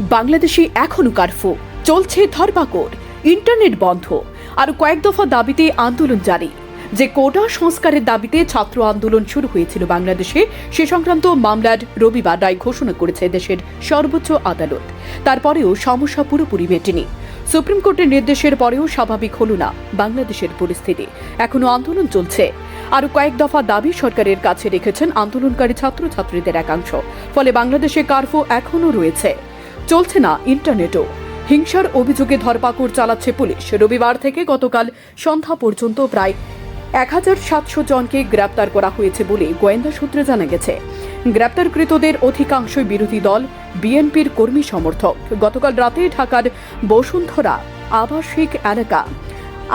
বাংলাদেশে এখনও কারফু। চলছে ধরপাকড় ইন্টারনেট বন্ধ। আর কয়েক দফা দাবিতে আন্দোলন জারি। যে কোটা সংস্কারের দাবিতে ছাত্র আন্দোলন শুরু হয়েছিল বাংলাদেশে, সে সংক্রান্ত মামলার রবিবার রায় ঘোষণা করেছে দেশের সর্বোচ্চ আদালত। তারপরেও সমস্যা পুরোপুরি মেটেনি। সুপ্রিম কোর্টের নির্দেশের পরেও স্বাভাবিক হল না বাংলাদেশের পরিস্থিতি। এখনও আন্দোলন চলছে। আরও কয়েক দফা দাবি সরকারের কাছে রেখেছেন আন্দোলনকারী ছাত্রছাত্রীদের একাংশ। ফলে বাংলাদেশে কার্ফু এখনও রয়েছে। চলছে না ইন্টারনেটও। হিংসার অভিযোগে ধরপাকড় চালাচ্ছে পুলিশ। রবিবার থেকে গতকাল সন্ধ্যা পর্যন্ত প্রায় এক হাজার সাতশো জনকে গ্রেপ্তার করা হয়েছে বলে গোয়েন্দা সূত্রে জানা গেছে। গ্রেপ্তারকৃতদের অধিকাংশই বিরোধী দল, বিএনপির কর্মী সমর্থক। গতকাল রাতে ঢাকার বসুন্ধরা আবাসিক এলাকা,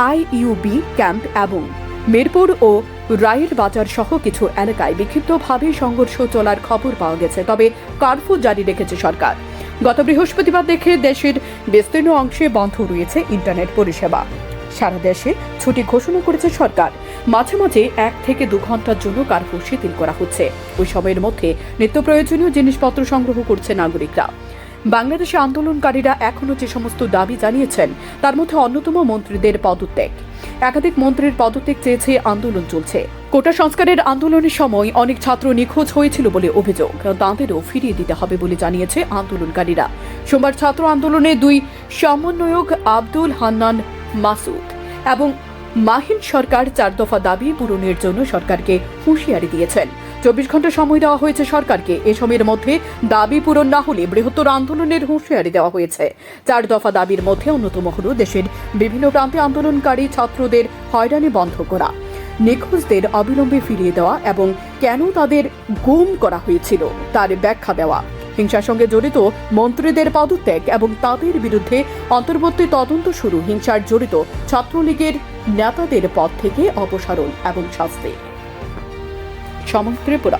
আইইউবি ক্যাম্প এবং মিরপুর ও রায়ের বাজার সহ কিছু এলাকায় বিক্ষিপ্তভাবে সংঘর্ষ চলার খবর পাওয়া গেছে। তবে কার্ফু জারি রেখেছে সরকার। গত বৃহস্পতিবার দেখে দেশের বিস্তীর্ণ অংশে বন্ধ রয়েছে ইন্টারনেট পরিষেবা। সারা দেশে ছুটি ঘোষণা করেছে সরকার। মাঝে মাঝে এক থেকে দু ঘণ্টার জন্য কার্ফু শিথিল করা হচ্ছে। ওই সময়ের মধ্যে নিত্য প্রয়োজনীয় জিনিসপত্র সংগ্রহ করছে নাগরিকরা। বাংলাদেশে আন্দোলনকারীরা এখনও যে সমস্ত দাবি জানিয়েছেন, তার মধ্যে অন্যতম মন্ত্রীদের পদত্যাগ। একাধিক মন্ত্রীর পদত্যাগ চেয়েছে আন্দোলন চলছে। কোটা সংস্কারের আন্দোলনের সময় অনেক ছাত্র নিখোঁজ হয়েছিল বলে অভিযোগ। তাঁদেরও ফিরিয়ে দিতে হবে বলে জানিয়েছে আন্দোলনকারীরা। সোমবার ছাত্র আন্দোলনে দুই সমন্বয়ক আব্দুল হান্নান মাসুদ এবং মাহিন সরকার চার দফা দাবি পূরণের জন্য সরকারকে হুঁশিয়ারি দিয়েছেন। চব্বিশ ঘণ্টা সময় দেওয়া হয়েছে সরকারকে। এ সময়ের মধ্যে দাবি পূরণ না হলে বৃহত্তর আন্দোলনের হুঁশিয়ারি দেওয়া হয়েছে। চার দফা দাবির মধ্যে অন্যতম হল দেশের বিভিন্ন প্রান্তে আন্দোলনকারী ছাত্রদের হয়রানি বন্ধ করা। নিখোঁজদের অবিলম্বে ফিরিয়ে দেওয়া এবং কেন তাদের গুম করা হয়েছিল তার ব্যাখ্যা দেওয়া। হিংসার সঙ্গে জড়িত মন্ত্রীদের পদত্যাগ এবং তাদের বিরুদ্ধে অন্তর্বর্তী তদন্ত শুরু হিংসার জড়িত ছাত্রলীগের নেতাদের পদ থেকে অপসারণ এবং শাস্তি। সমন ত্রিপুরা।